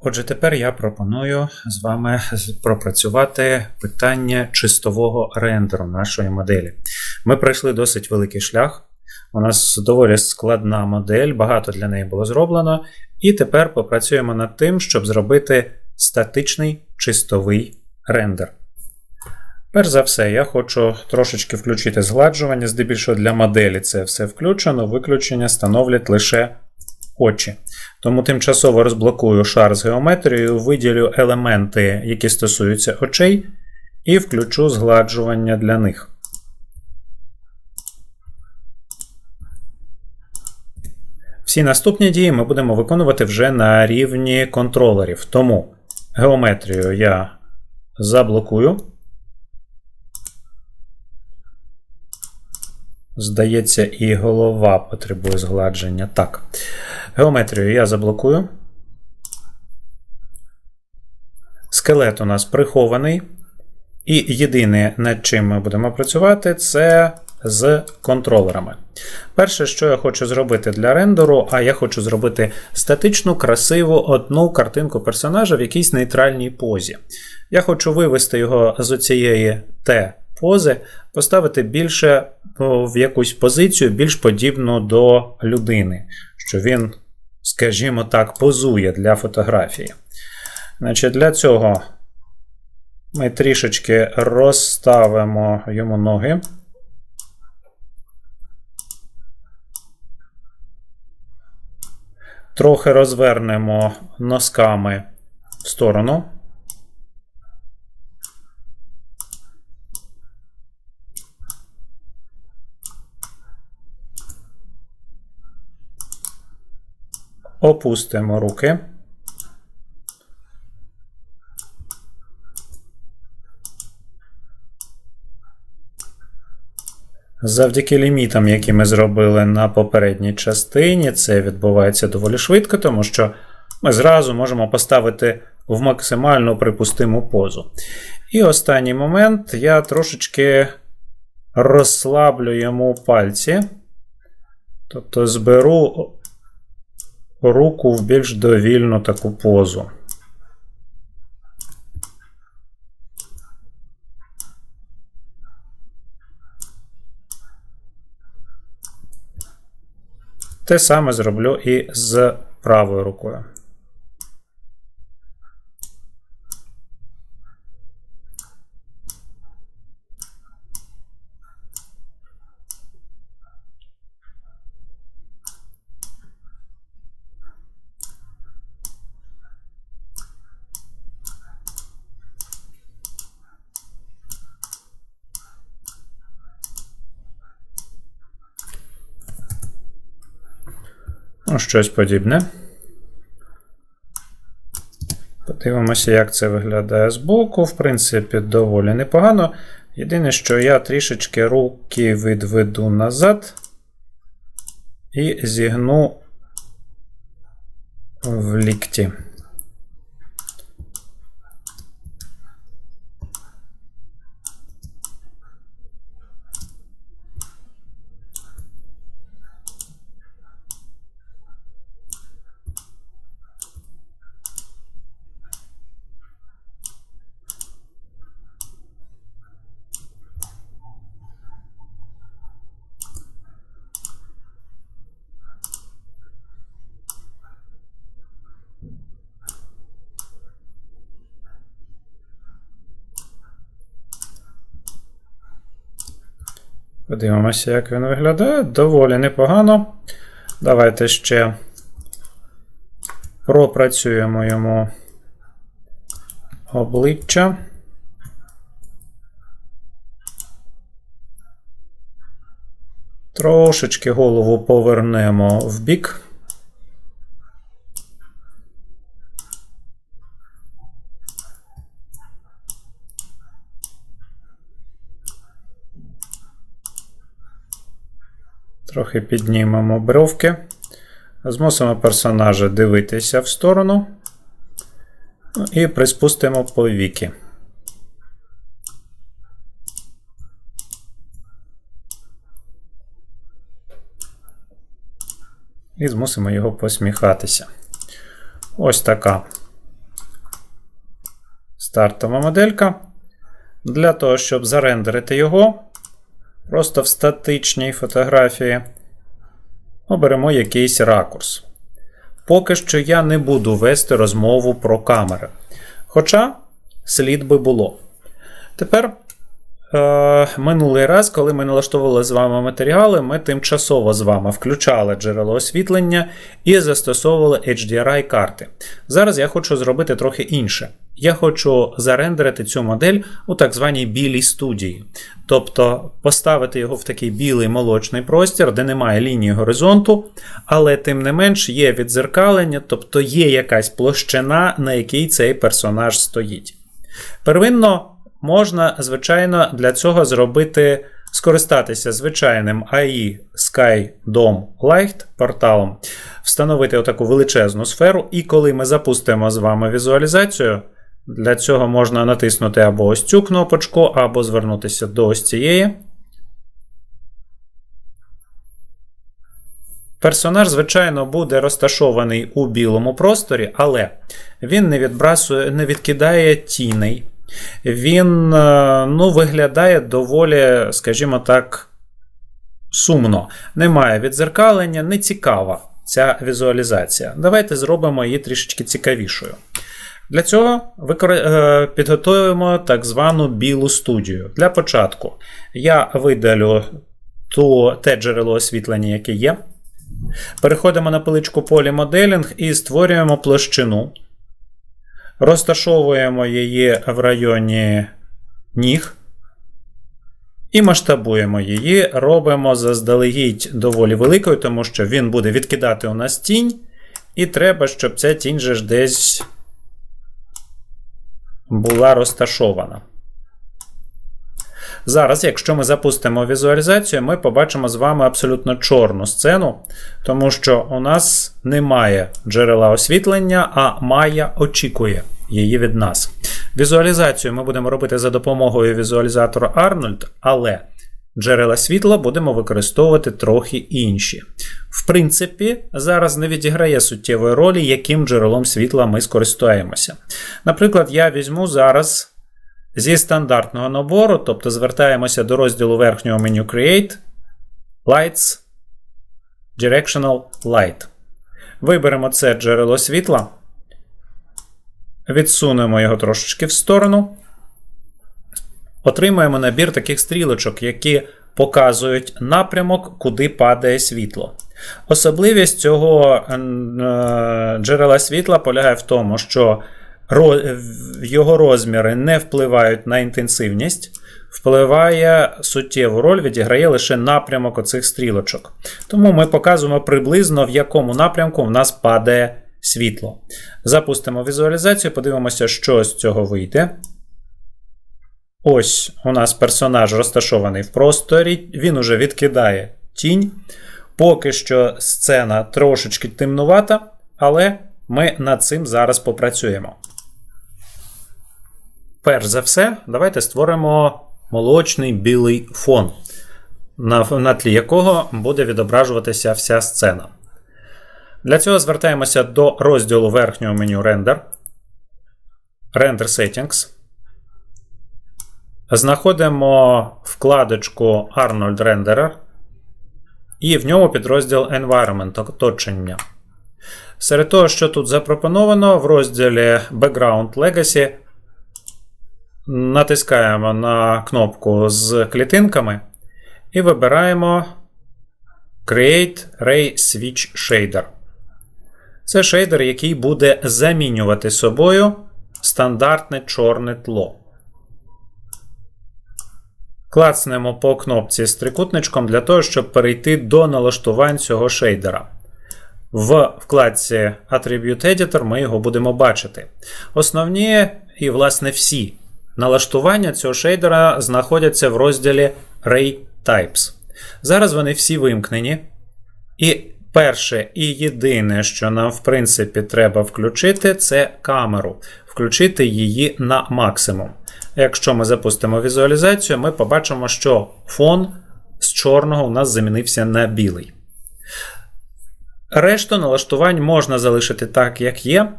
Отже, тепер я пропоную з вами пропрацювати питання чистового рендеру нашої моделі. Ми пройшли досить великий шлях. У нас доволі складна модель, багато для неї було зроблено. І тепер попрацюємо над тим, щоб зробити статичний чистовий рендер. Перш за все, я хочу трошечки включити згладжування. Здебільшого для моделі це все включено, виключення становлять лише очі. Тому тимчасово розблокую шар з геометрією, виділю елементи, які стосуються очей, і включу згладжування для них. Всі наступні дії ми будемо виконувати вже на рівні контролерів. Тому геометрію я заблокую. Здається, і голова потребує згладження. Так. Геометрію я заблокую. Скелет у нас прихований. І єдине, над чим ми будемо працювати, це з контролерами. Перше, що я хочу зробити для рендеру, а я хочу зробити статичну, красиву одну картинку персонажа в якійсь нейтральній позі. Я хочу вивести його з оцієї Т-пози, поставити більше в якусь позицію, більш подібну до людини, що він, скажімо так, позує для фотографії. Значить, Для цього ми трішечки розставимо йому ноги. Трохи розвернемо носками в сторону. Опустимо руки. Завдяки лімітам, які ми зробили на попередній частині, це відбувається доволі швидко, тому що ми зразу можемо поставити в максимально припустиму позу. І останній момент я трошечки розслаблю йому пальці, тобто зберу руку в більш довільну таку позу. Те саме зроблю і з правою рукою. Ну, щось подібне. Подивимося, як це виглядає збоку. В принципі, доволі непогано. Єдине, що я трішечки руки відведу назад і зігну в лікті. Подивимося, як він виглядає. Доволі непогано. Давайте ще пропрацюємо йому обличчя. Трошечки голову повернемо в бік. Трохи піднімемо бровки. Змусимо персонажа дивитися в сторону. Ну, І приспустимо повіки. І змусимо його посміхатися. Ось така стартова моделька. Для того, щоб зарендерити його, просто в статичній фотографії оберемо якийсь ракурс. Поки що я не буду вести розмову про камери. Хоча слід би було. Тепер е, минулий раз, коли ми налаштовували з вами матеріали, ми тимчасово з вами включали джерело освітлення і застосовували HDRI карти. Зараз я хочу зробити трохи інше. Я хочу зарендерити цю модель у так званій білій студії. Тобто поставити його в такий білий молочний простір, де немає лінії горизонту, але тим не менш є відзеркалення, тобто є якась площина, на якій цей персонаж стоїть. Первинно можна, звичайно, для цього зробити, скористатися звичайним AI Sky Dome Light порталом, встановити отаку величезну сферу, і коли ми запустимо з вами візуалізацію, для цього можна натиснути або ось цю кнопочку, або звернутися до ось цієї. Персонаж, звичайно, буде розташований у білому просторі, але він не відбрасує, не відкидає тіней. Він е, ну, виглядає доволі, скажімо так, сумно. Немає відзеркалення, не цікава ця візуалізація. Давайте зробимо її трішечки цікавішою. Для цього е, підготуємо так звану білу студію. Для початку я видалю ту, те джерело освітлення, яке є. Переходимо на пиличку полі моделінг і створюємо площину. Розташовуємо її в районі ніг. І масштабуємо її, робимо заздалегідь доволі великою, тому що він буде відкидати у нас тінь. І треба, щоб ця тінь же ж десь була розташована. Зараз, якщо ми запустимо візуалізацію, ми побачимо з вами абсолютно чорну сцену, тому що у нас немає джерела освітлення, а Майя очікує її від нас. Візуалізацію ми будемо робити за допомогою візуалізатора Arnold, але джерела світла будемо використовувати трохи інші. В принципі, зараз не відіграє суттєвої ролі, яким джерелом світла ми скористаємося. Наприклад, я візьму зараз зі стандартного набору, тобто звертаємося до розділу верхнього меню Create, Lights, Directional Light. Виберемо це джерело світла, відсунемо його трошечки в сторону. Отримаємо набір таких стрілочок, які показують напрямок, куди падає світло. Особливість цього е, джерела світла полягає в тому, що його розміри не впливають на інтенсивність, впливає суттєву роль, відіграє лише напрямок оцих стрілочок. Тому ми показуємо приблизно в якому напрямку в нас падає світло. Запустимо візуалізацію, подивимося, що з цього вийде. Ось у нас персонаж розташований в просторі, він уже відкидає тінь. Поки що сцена трошечки темнувата, але ми над цим зараз попрацюємо. Перш за все, давайте створимо молочний білий фон, на, на тлі якого буде відображуватися вся сцена. Для цього звертаємося до розділу верхнього меню Render. Render Settings. Знаходимо вкладочку Arnold Renderer. І в ньому підрозділ Environment оточення. Серед того, що тут запропоновано, в розділі Background Legacy натискаємо на кнопку з клітинками і вибираємо Create Ray Switch Shader. Це шейдер, який буде замінювати собою стандартне чорне тло. Клацнемо по кнопці з трикутничком для того, щоб перейти до налаштувань цього шейдера. В вкладці Attribute Editor ми його будемо бачити. Основні і, власне, всі налаштування цього шейдера знаходяться в розділі Ray Types. Зараз вони всі вимкнені. І перше і єдине, що нам, в принципі, треба включити, це камеру. Включити її на максимум. Якщо ми запустимо візуалізацію, ми побачимо, що фон з чорного у нас замінився на білий. Решту налаштувань можна залишити так, як є.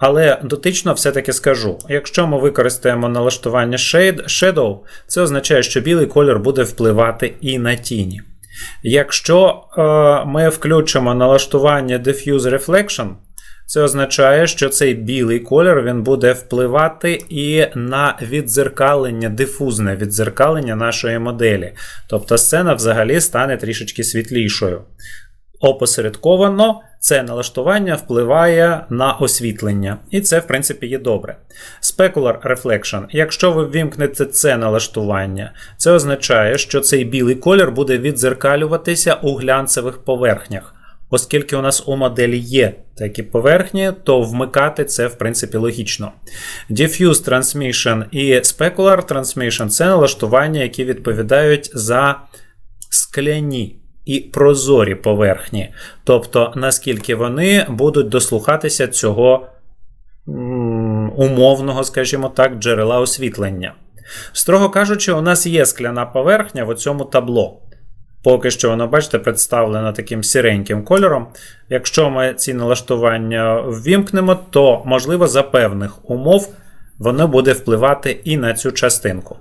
Але дотично все-таки скажу: якщо ми використаємо налаштування Shade, Shadow, це означає, що білий колір буде впливати і на тіні. Якщо е, ми включимо налаштування Diffuse Reflection, це означає, що цей білий колір він буде впливати і на віддзеркалення, дифузне віддзеркалення нашої моделі. Тобто сцена взагалі стане трішечки світлішою. Опосередковано це налаштування впливає на освітлення, і це, в принципі, є добре. Specular Reflection. Якщо ви ввімкнете це налаштування, це означає, що цей білий колір буде віддзеркалюватися у глянцевих поверхнях. Оскільки у нас у моделі є такі поверхні, то вмикати це в принципі логічно. Diffuse Transmission і Specular Transmission це налаштування, які відповідають за скляні і прозорі поверхні. Тобто, наскільки вони будуть дослухатися цього умовного, скажімо так, джерела освітлення. Строго кажучи, у нас є скляна поверхня в цьому табло. Поки що воно, бачите, представлено таким сіреньким кольором. Якщо ми ці налаштування ввімкнемо, то, можливо, за певних умов воно буде впливати і на цю частинку.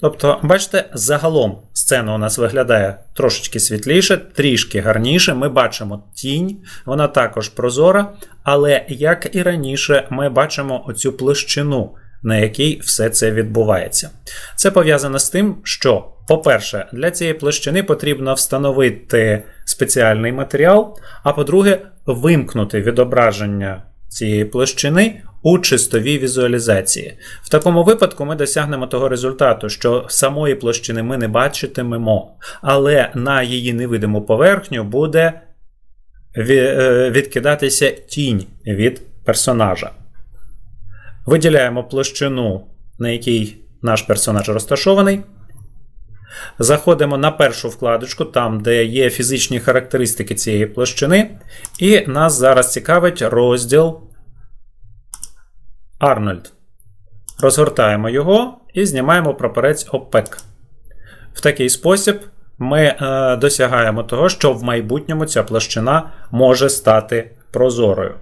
Тобто, бачите, загалом сцена у нас виглядає трошечки світліше, трішки гарніше. Ми бачимо тінь, вона також прозора, але як і раніше, ми бачимо оцю площину, на якій все це відбувається. Це пов'язано з тим, що. По-перше, для цієї площини потрібно встановити спеціальний матеріал, а по-друге, вимкнути відображення цієї площини у чистовій візуалізації. В такому випадку ми досягнемо того результату, що самої площини ми не бачитимемо, але на її невидиму поверхню буде відкидатися тінь від персонажа. Виділяємо площину, на якій наш персонаж розташований. Заходимо на першу вкладочку, там, де є фізичні характеристики цієї площини. І нас зараз цікавить розділ Arnold. Розгортаємо його і знімаємо прапорець OPEC. В такий спосіб ми е, досягаємо того, що в майбутньому ця площина може стати прозорою.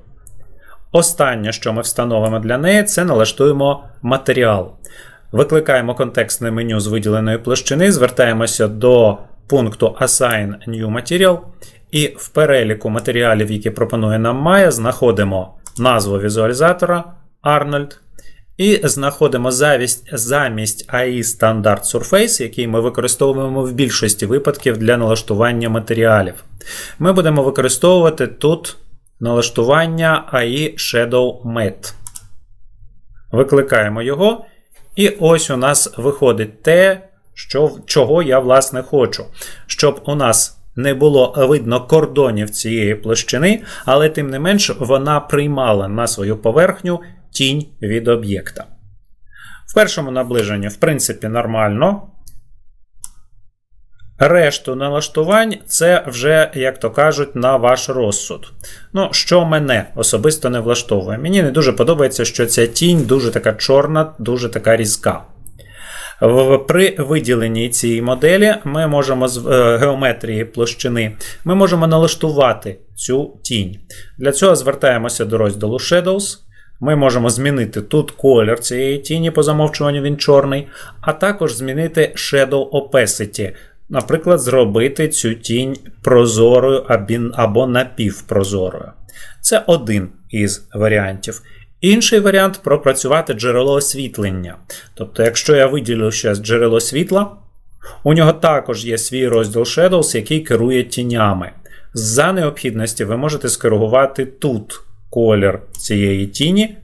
Останнє, що ми встановимо для неї, це налаштуємо матеріал. Викликаємо контекстне меню з виділеної площини, звертаємося до пункту Assign New Material, і в переліку матеріалів, які пропонує нам Maya, знаходимо назву візуалізатора Arnold. І знаходимо замість, замість AI Standard Surface, який ми використовуємо в більшості випадків для налаштування матеріалів. Ми будемо використовувати тут налаштування AI Shadow Matte. Викликаємо його. І ось у нас виходить те, що, чого я, власне, хочу. Щоб у нас не було видно кордонів цієї площини, але тим не менш вона приймала на свою поверхню тінь від об'єкта. В першому наближенні, в принципі, нормально. Решту налаштувань це вже, як то кажуть, на ваш розсуд. Ну, що мене особисто не влаштовує. Мені не дуже подобається, що ця тінь дуже така чорна, дуже така різка. При виділенні цієї моделі ми можемо з е, геометрії площини ми можемо налаштувати цю тінь. Для цього звертаємося до розділу Shadows. Ми можемо змінити тут колір цієї тіні, по замовчуванню він чорний, а також змінити Shadow Opacity. Наприклад, зробити цю тінь прозорою або напівпрозорою. Це один із варіантів. Інший варіант пропрацювати джерело освітлення. Тобто, якщо я виділю ще джерело світла, у нього також є свій розділ Shadows, який керує тінями. За необхідності ви можете скоригувати тут колір цієї тіні,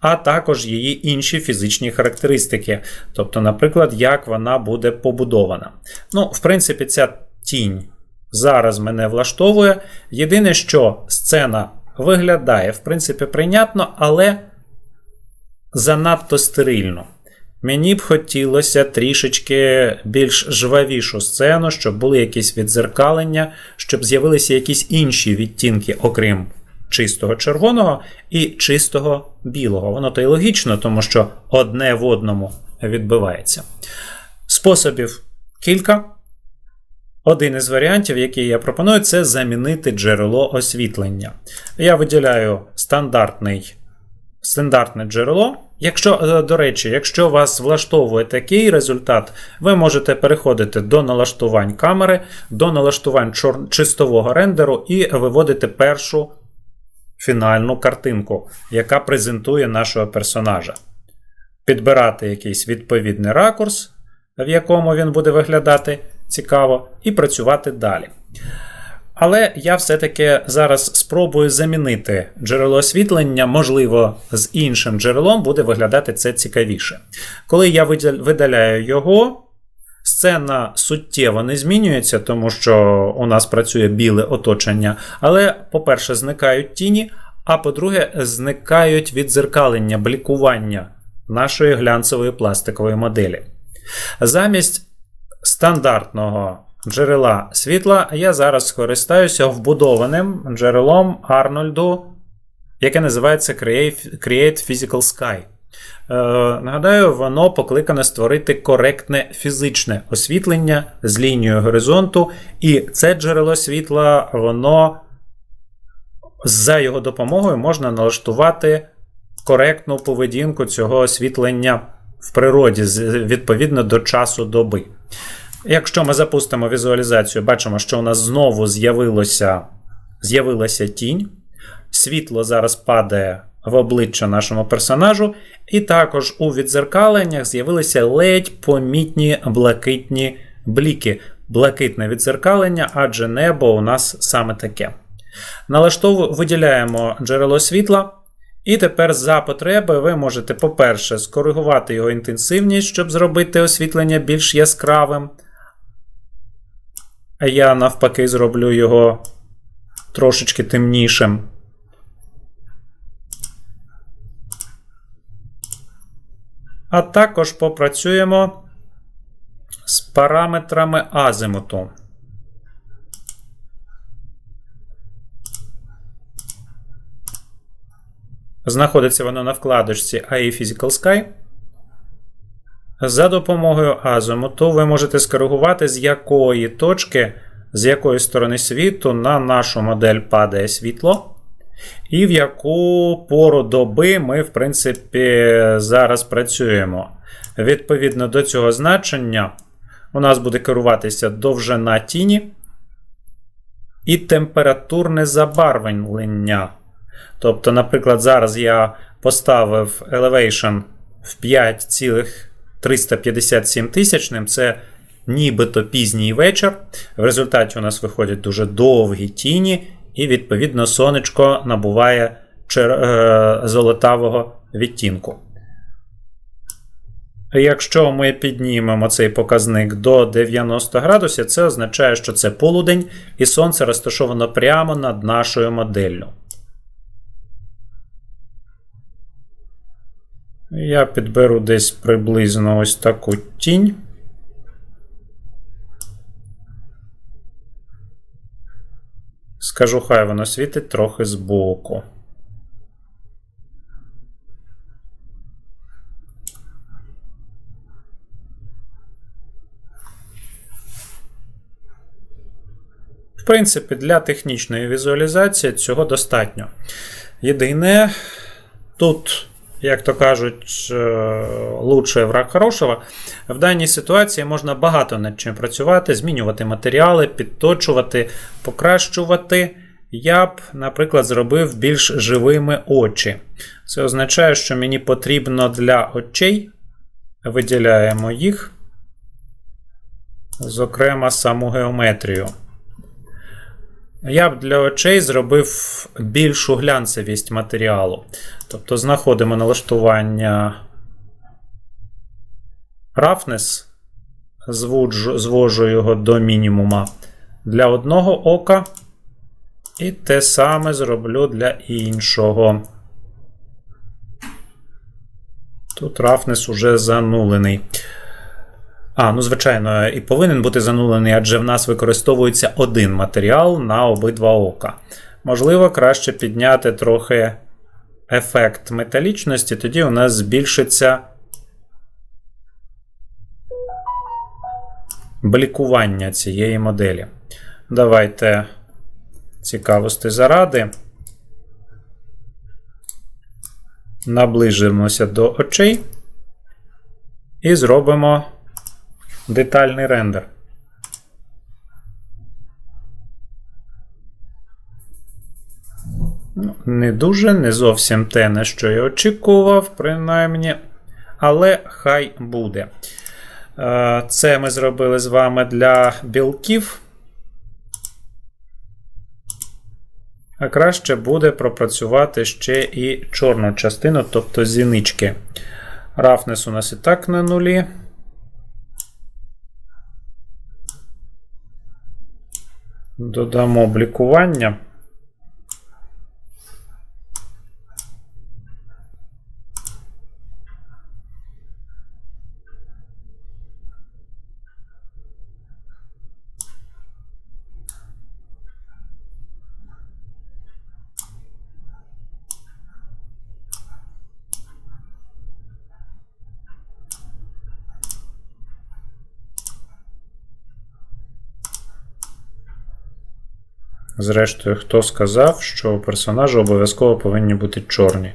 а також її інші фізичні характеристики. Тобто, наприклад, як вона буде побудована. Ну, в принципі, ця тінь зараз мене влаштовує. Єдине, що сцена виглядає, в принципі, прийнятно, але занадто стерильно. Мені б хотілося трішечки більш жвавішу сцену, щоб були якісь відзеркалення, щоб з'явилися якісь інші відтінки, окрім чистого червоного і чистого білого. Воно то й логічно, тому що одне в одному відбивається. Способів кілька. Один із варіантів, який я пропоную, це замінити джерело освітлення. Я виділяю стандартний стандартне джерело. Якщо, е, до речі, якщо вас влаштовує такий результат, ви можете переходити до налаштувань камери, до налаштувань чистового рендеру і виводити першу фінальну картинку, яка презентує нашого персонажа. Підбирати якийсь відповідний ракурс, в якому він буде виглядати цікаво, і працювати далі. Але я все-таки зараз спробую замінити джерело освітлення, можливо, з іншим джерелом буде виглядати це цікавіше. Коли я видаляю його, сцена суттєво не змінюється, тому що у нас працює біле оточення. Але, по-перше, зникають тіні, а по-друге, зникають відзеркалення, блікування нашої глянцевої пластикової моделі. Замість стандартного джерела світла я зараз скористаюся вбудованим джерелом Арнольду, яке називається Create Physical Sky. Е, нагадаю, воно покликане створити коректне фізичне освітлення з лінією горизонту, і це джерело світла, воно за його допомогою можна налаштувати коректну поведінку цього освітлення в природі відповідно до часу доби. Якщо ми запустимо візуалізацію, бачимо, що у нас знову з'явилася тінь. Світло зараз падає в обличчя нашому персонажу, і також у відзеркаленнях з'явилися ледь помітні блакитні бліки. Блакитне відзеркалення, адже небо у нас саме таке. Налаштову виділяємо джерело світла. І тепер за потреби ви можете, по-перше, скоригувати його інтенсивність, щоб зробити освітлення більш яскравим. А я навпаки зроблю його трошечки темнішим. А також попрацюємо з параметрами азимуту. Знаходиться воно на вкладочці AI Physical Sky. За допомогою азимуту ви можете скоригувати, з якої точки, з якої сторони світу на нашу модель падає світло, і в яку пору доби ми, в принципі, зараз працюємо. Відповідно до цього значення, у нас буде керуватися довжина тіні і температурне забарвлення. Тобто, наприклад, зараз я поставив elevation в 5,357 тисячним, це нібито пізній вечір. В результаті у нас виходять дуже довгі тіні, і, відповідно, сонечко набуває е... золотавого відтінку. Якщо ми піднімемо цей показник до 90 градусів, це означає, що це полудень, і сонце розташовано прямо над нашою моделлю. Я підберу десь приблизно ось таку тінь. Скажу, хай воно світить трохи збоку. В принципі, для технічної візуалізації цього достатньо. Єдине, тут як то кажуть, лучший враг хорошого. В даній ситуації можна багато над чим працювати, змінювати матеріали, підточувати, покращувати. Я б, наприклад, зробив більш живими очі. Це означає, що мені потрібно для очей, виділяємо їх, зокрема, саму геометрію. Я б для очей зробив більшу глянцевість матеріалу. Тобто знаходимо налаштування Roughness, зводжу, звожу його до мінімума для одного ока. І те саме зроблю для іншого. Тут Roughness уже занулений. А, ну, звичайно, і повинен бути занулений, адже в нас використовується один матеріал на обидва ока. Можливо, краще підняти трохи ефект металічності, тоді у нас збільшиться блікування цієї моделі. Давайте цікавості заради. наближимося до очей і зробимо детальний рендер. Ну, Не дуже, не зовсім те, на що я очікував, принаймні. Але хай буде. Е, Це ми зробили з вами для білків. А краще буде пропрацювати ще і чорну частину, тобто зінички. Рафнес у нас і так на нулі. Додамо блікування. Зрештою, хто сказав, що у персонажа обов'язково повинні бути чорні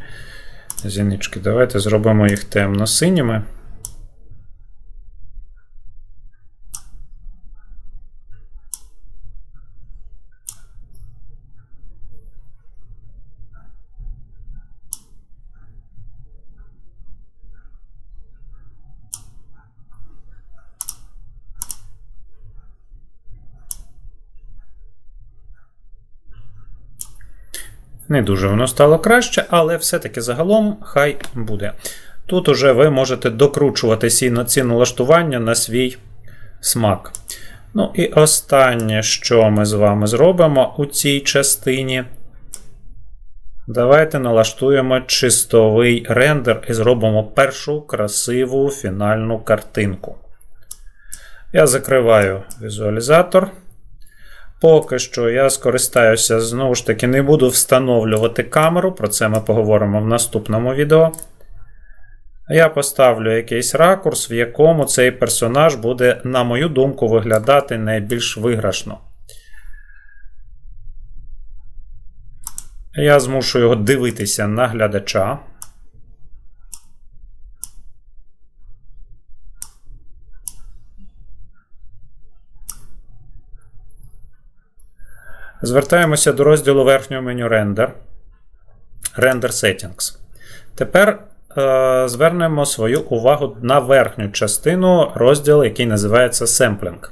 зінички. Давайте зробимо їх темно-синіми. Не дуже воно стало краще, але все-таки загалом хай буде. Тут уже ви можете докручувати ці налаштування на свій смак. Ну і останнє, що ми з вами зробимо у цій частині. Давайте налаштуємо чистовий рендер і зробимо першу красиву фінальну картинку. Я закриваю візуалізатор. Поки що я скористаюся, знову ж таки, не буду встановлювати камеру, про це ми поговоримо в наступному відео. Я поставлю якийсь ракурс, в якому цей персонаж буде, на мою думку, виглядати найбільш виграшно. Я змушу його дивитися на глядача. Звертаємося до розділу верхнього меню Render. Render Settings. Тепер е, звернемо свою увагу на верхню частину розділу, який називається Sampling.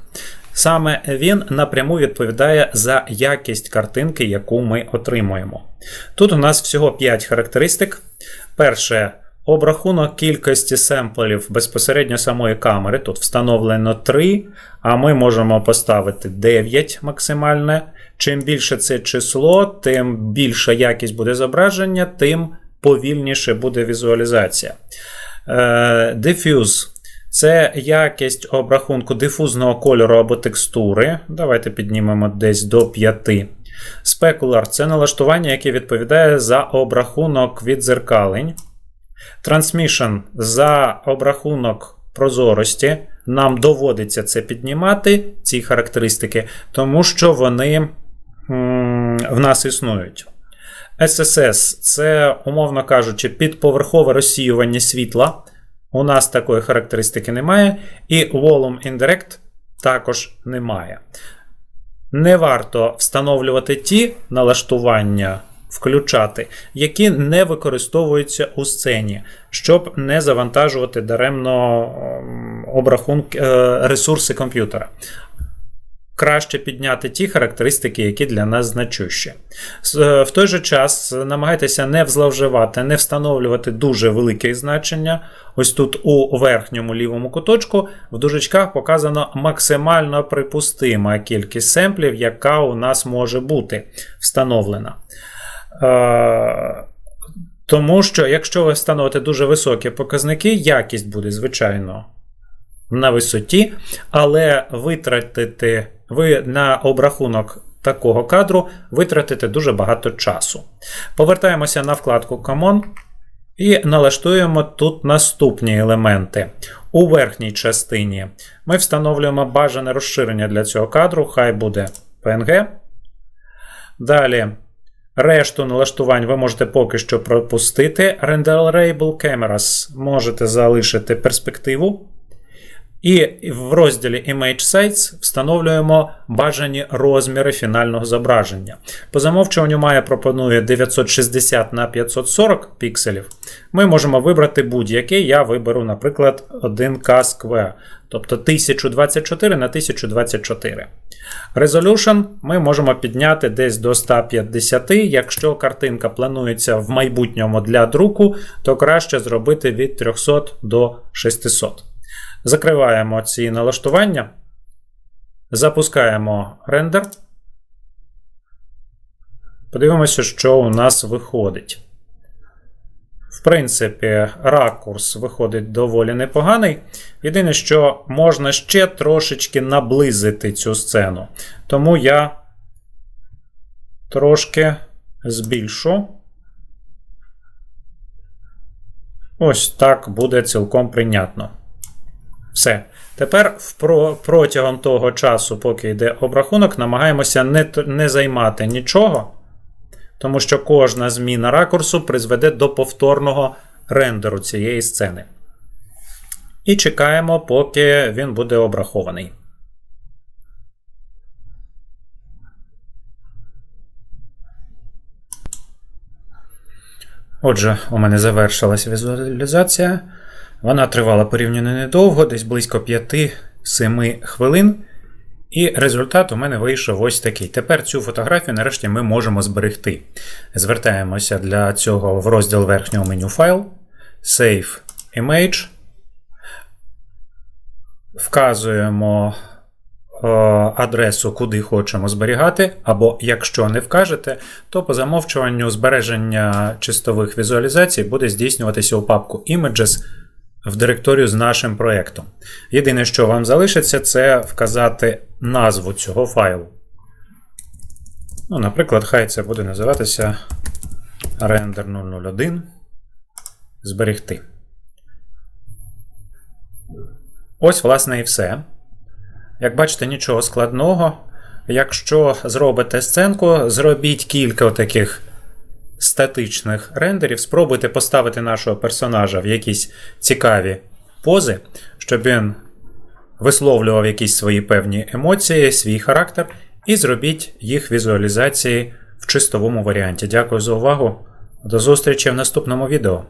Саме він напряму відповідає за якість картинки, яку ми отримуємо. Тут у нас всього 5 характеристик. Перше. Обрахунок кількості семплів безпосередньо самої камери. Тут встановлено 3, а ми можемо поставити 9 максимальне. Чим більше це число, тим більша якість буде зображення, тим повільніше буде візуалізація. Diffuse – це якість обрахунку дифузного кольору або текстури. Давайте піднімемо десь до 5. Specular – це налаштування, яке відповідає за обрахунок відзеркалень. Transmission за обрахунок прозорості. Нам доводиться це піднімати, ці характеристики, тому що вони в нас існують. SSS це, умовно кажучи, підповерхове розсіювання світла. У нас такої характеристики немає. І Volume Indirect також немає. Не варто встановлювати ті налаштування, включати, які не використовуються у сцені, щоб не завантажувати даремно обрахунки ресурси комп'ютера краще підняти ті характеристики, які для нас значущі. В той же час намагайтеся не зловживати, не встановлювати дуже велике значення. Ось тут у верхньому лівому куточку в дужечках показано максимально припустима кількість семплів, яка у нас може бути встановлена. Е, тому що, якщо ви встановите дуже високі показники, якість буде, звичайно, на висоті, але витратити ви на обрахунок такого кадру витратите дуже багато часу. Повертаємося на вкладку Common і налаштуємо тут наступні елементи. У верхній частині ми встановлюємо бажане розширення для цього кадру, хай буде PNG. Далі Решту налаштувань ви можете поки що пропустити. Renderable Cameras можете залишити перспективу. І в розділі Image Sites встановлюємо бажані розміри фінального зображення. По замовчуванню Maya пропонує 960 на 540 пікселів. Ми можемо вибрати будь-який. Я виберу, наприклад, 1K Square, тобто 1024 на 1024. Resolution ми можемо підняти десь до 150. Якщо картинка планується в майбутньому для друку, то краще зробити від 300 до 600. Закриваємо ці налаштування, запускаємо рендер. Подивимося, що у нас виходить. В принципі, ракурс виходить доволі непоганий. Єдине, що можна ще трошечки наблизити цю сцену. Тому я трошки збільшу. Ось так буде цілком прийнятно. Все. Тепер протягом того часу, поки йде обрахунок, намагаємося не, не займати нічого, тому що кожна зміна ракурсу призведе до повторного рендеру цієї сцени. І чекаємо, поки він буде обрахований. Отже, у мене завершилась візуалізація. Вона тривала порівняно недовго, десь близько 5-7 хвилин. І результат у мене вийшов ось такий. Тепер цю фотографію нарешті ми можемо зберегти. Звертаємося для цього в розділ верхнього меню файл, Save Image. Вказуємо е, адресу, куди хочемо зберігати, або якщо не вкажете, то по замовчуванню збереження чистових візуалізацій буде здійснюватися у папку Images в директорію з нашим проєктом. Єдине, що вам залишиться, це вказати назву цього файлу. Ну, Наприклад, хай це буде називатися render 001. Зберегти. Ось, власне, і все. Як бачите, нічого складного. Якщо зробите сценку, зробіть кілька таких статичних рендерів, спробуйте поставити нашого персонажа в якісь цікаві пози, щоб він висловлював якісь свої певні емоції, свій характер, і зробіть їх візуалізації в чистовому варіанті. Дякую за увагу. До зустрічі в наступному відео.